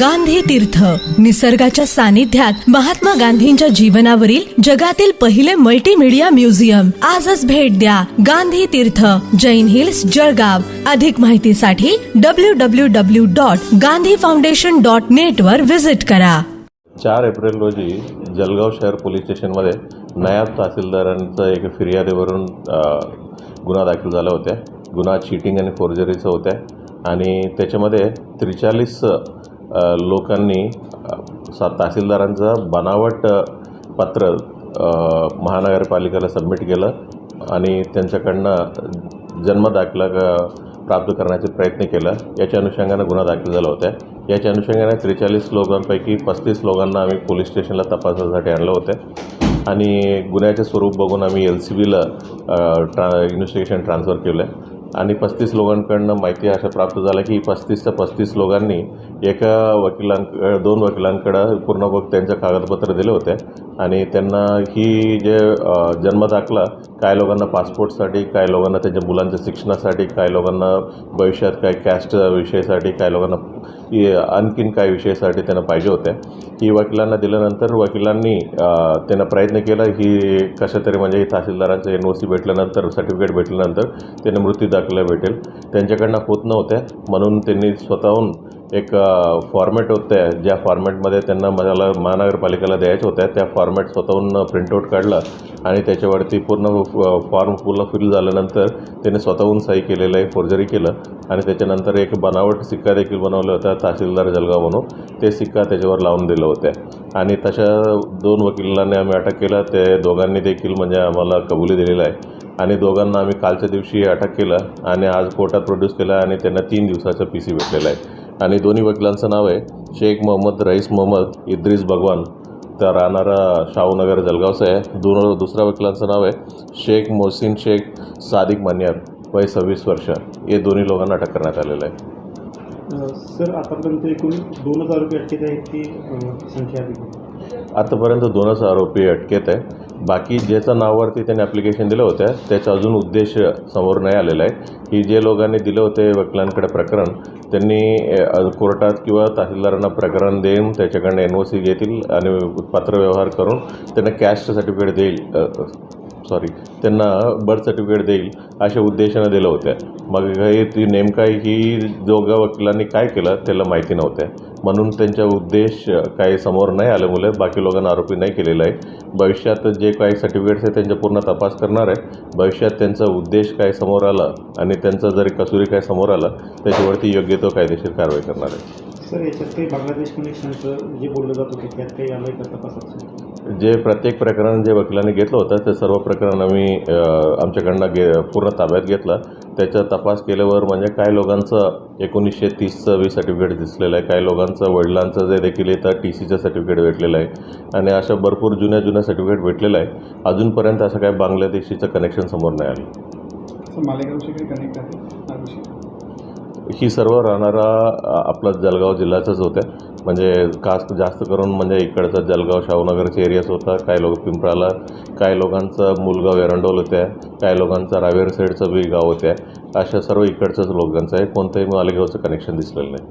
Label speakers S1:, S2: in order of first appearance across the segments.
S1: गांधी तीर्थ. निसर्गाच्या सानिध्यात महात्मा गांधींच्या जीवनावरील जगातील पहिले मल्टीमीडिया म्युझियम आजच भेट द्या गांधी तीर्थ. जैन हिल्स जळगाव. अधिक माहितीसाठी W W W dot Gandhi foundation dot net वर व्हिजिट करा.
S2: चार एप्रिल रोजी जळगाव शहर पोलीस स्टेशनमध्ये नायब तहसीलदारांचं एक फिर्यादीवरून गुन्हा दाखल झाला होता. गुन्हा चिटिंग आणि फोर्जरीचा होता. आणि त्याच्यामध्ये त्रेचाळीस लोकांनी सा तहसीलदारांचं बनावट पत्र महानगरपालिकेला सबमिट केलं आणि त्यांच्याकडनं जन्मदाखला प्राप्त करण्याचा प्रयत्न केला. याच्या अनुषंगानं गुन्हा दाखल झाला होता. याच्या अनुषंगाने त्रेचाळीस लोकांपैकी पस्तीस लोकांना आम्ही पोलीस स्टेशनला तपासासाठी आणलं होतं. आणि गुन्ह्याचे स्वरूप बघून आम्ही एल सी बीला ट्रा इन्व्हेस्टिगेशन ट्रान्सफर केलं. आहे आणि पस्तीस लोकांकडनं माहिती अशा प्राप्त झाल्या की पस्तीसच्या पस्तीस लोकांनी एका वकिलांक दोन वकिलांकडं पूर्ण बघ त्यांचं कागदपत्र दिले होते. आणि त्यांना ही जे अ, जन्मदाखला काय लोकांना पासपोर्टसाठी काय लोकांना त्यांच्या मुलांच्या शिक्षणासाठी काय लोकांना भविष्यात काय कॅस्ट विषयासाठी काय लोकांना आणखीन काय विषयासाठी त्यांना पाहिजे होते. ही वकिलांना दिल्यानंतर वकिलांनी त्यांना प्रयत्न केला. ही कशा तरी म्हणजे तहसीलदारांचं एन ओ सी भेटल्यानंतर सर्टिफिकेट भेटल्यानंतर त्यांना मृत्यू दाखला भेटेल. त्यांच्याकडनं होत नव्हत्या म्हणून त्यांनी स्वतःहून एक फॉर्मॅट होत्या ज्या फॉर्मॅटमध्ये त्यांना मला महानगरपालिकेला द्यायच्या होत्या त्या फॉर्मॅट स्वतःहून प्रिंटआउट काढला आणि त्याच्यावरती पूर्ण फॉर्म पूर्ण फिल झाल्यानंतर त्याने स्वतःहून सही केलेलं आहे फोर्जरी केलं आणि त्याच्यानंतर एक बनावट सिक्का देखील बनवला होता तहसीलदार जलगाव म्हणून. ते सिक्का त्याच्यावर लावून दिलं होतं. आणि तशा दोन वकिलांनी आम्ही अटक केला. ते दोघांनी देखील म्हणजे आम्हाला कबुली दिलेलं आहे. आणि दोघांना आम्ही कालच्या दिवशी अटक केलं आणि आज कोर्टात प्रोड्यूस केलं आणि त्यांना तीन दिवसाचं पी सी भेटलेलं आहे. आणि दोन्ही वकिलांचं नाव आहे शेख मोहम्मद रईस मोहम्मद इद्रिस भगवान. तर राहणारा शाहूनगर जळगावचं आहे. दोन दुसऱ्या वकिलांचं नाव आहे शेख मोहसिन शेख सादिक मान्यार. वय सव्वीस वर्ष. हे दोन्ही लोकांना अटक करण्यात आलेलं आहे.
S3: सर आतापर्यंत एकूण दोन हजार रुपये अटकेत आहेत अ, संख्या
S2: आतापर्यंत दोनच आरोपी अटकेत आहे. बाकी ज्याचं नावावरती त्यांनी ॲप्लिकेशन दिलं होतं त्याचा अजून उद्देश समोर नाही आलेला आहे. की जे लोकांनी दिलं होते वकिलांकडे प्रकरण त्यांनी कोर्टात किंवा तहसीलदारांना प्रकरण देऊन त्याच्याकडनं एन ओ सी घेतील आणि पत्रव्यवहार करून त्यांना कॅस्ट सर्टिफिकेट देईल. सॉरी त्यांना बर्थ सर्टिफिकेट देईल अशा उद्देशानं दिलं होत्या. मग हे ती नेमका ही दोघा वकिलांनी काय केलं त्याला माहिती नव्हत्या म्हणून त्यांचा उद्देश काही समोर नाही आल्यामुळे बाकी लोकांना आरोपी नाही केलेला आहे. भविष्यात जे काही सर्टिफिकेट्स आहे त्यांचा पूर्ण तपास करणार आहे. भविष्यात त्यांचा उद्देश काय समोर आला आणि त्यांचा जरी कसुरी काय समोर आला त्याच्यावरती योग्य तो कायदेशीर कारवाई करणार आहे.
S3: सर याच्यात काही बांगलादेश कनेक्शनचं जे बोललं जात होतं त्यात काही आलं का तपासात?
S2: जे प्रत्येक प्रकरण जे वकिलांनी घेतलं होतं ते सर्व प्रकरण आम्ही आमच्याकडनं गे पूर्ण ताब्यात घेतलं. त्याचा तपास केल्यावर म्हणजे काही लोकांचं एकोणीसशे तीसचं वी सर्टिफिकेट दिसलेलं आहे. काही लोकांचं वडिलांचं जे देखील येतं टी सीचं सर्टिफिकेट भेटलेलं आहे. आणि अशा भरपूर जुन्या जुन्या सर्टिफिकेट भेटलेलं आहे. अजूनपर्यंत असं काही बांगलादेशीचं कनेक्शन समोर नाही आलं.
S4: मालेगावशी काही कनेक्ट आहे हा
S2: सर्व राहणारा आपला जळगाव जिल्ह्याचंच होतं. म्हणजे खास जास्त करून म्हणजे इकडचं जळगाव शाहूनगरचे एरियाच होता. काही लोक पिंपळाला काही लोकांचं मूलगाव एरंडोल होत्या. काही लोकांचं रावेर साईडचं बी गाव होत्या. अशा सर्व इकडचंच लोकांचं आहे. कोणतंही मालेगावचं कनेक्शन दिसलेलं नाही.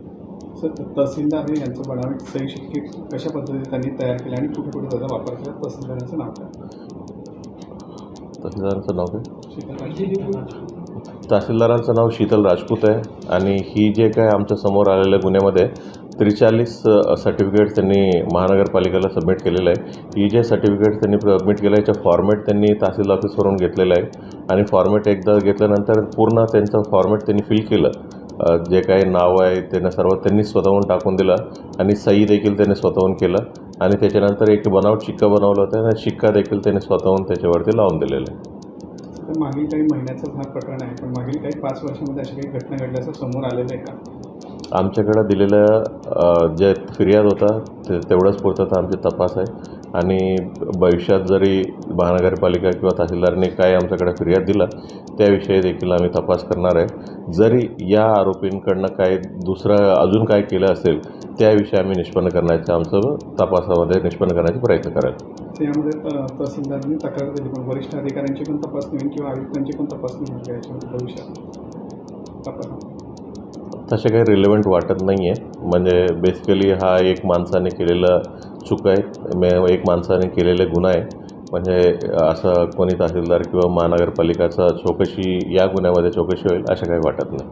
S4: तहसीलदार यांचं बनावट सही शिक्के कशा पद्धतीने त्यांनी तयार केले आणि कुठे कुठे त्याचा वापर केला? तहसीलदारांचं नाव काय?
S2: तहसीलदारांचं नाव काय? तहसीलदारांचं नाव शीतल राजपूत आहे. आणि ही जे काय आमच्यासमोर आलेल्या गुन्ह्यामध्ये त्रेचाळीस सर्टिफिकेट त्यांनी महानगरपालिकेला सबमिट केलेलं आहे. ही जे सर्टिफिकेट त्यांनी सबमिट केलं याचं फॉर्मॅट त्यांनी तहसील ऑफिसवरून घेतलेलं आहे. आणि फॉर्मॅट एकदा घेतल्यानंतर पूर्ण त्यांचं फॉर्मॅट त्यांनी फिल केलं. जे काही नाव आहे त्यांना सर्व त्यांनी स्वतःहून टाकून दिलं. आणि सही देखील त्यांनी स्वतःहून केलं. आणि त्याच्यानंतर एक बनावट शिक्का बनवला होता. आणि शिक्का देखील त्यांनी स्वतःहून त्याच्यावरती लावून दिलेला आहे.
S4: तर मागील काही महिन्याचाच हा प्रकरण आहे. पण मागील काही पाच वर्षामध्ये अशा काही घटना घडल्याचं समोर आलेलं आहे का?
S2: आमच्याकडं दिलेलं जे फिर्याद होता ते तेवढंच पुरतं आमची तपास आहे. आणि भविष्यात जरी महानगरपालिका किंवा तहसीलदारने काय आमच्याकडे फिर्याद दिला त्याविषयी देखील आम्ही तपास करणार आहे. जरी या आरोपींकडनं काय दुसरं अजून काय केलं असेल त्याविषयी आम्ही निष्पन्न करण्याचं आमचं तपासामध्ये निष्पन्न करण्याचा प्रयत्न कराल.
S4: त्यामध्ये तहसीलदारांनी तक्रार दिली पण वरिष्ठ अधिकाऱ्यांची पण तपासणी होईल किंवा आयुक्तांची पण तपासणी होईल भविष्यात. तपास.
S2: तसे काही रिलेवंट वाटत नाही आहे म्हणजे बेसिकली हा एक माणसाने केलेलं चूक आहे. मे एक माणसाने केलेले गुन्हा आहे. म्हणजे असं कोणी तहसीलदार किंवा महानगरपालिकाचा चौकशी या गुन्ह्यामध्ये चौकशी होईल असं काही वाटत नाही.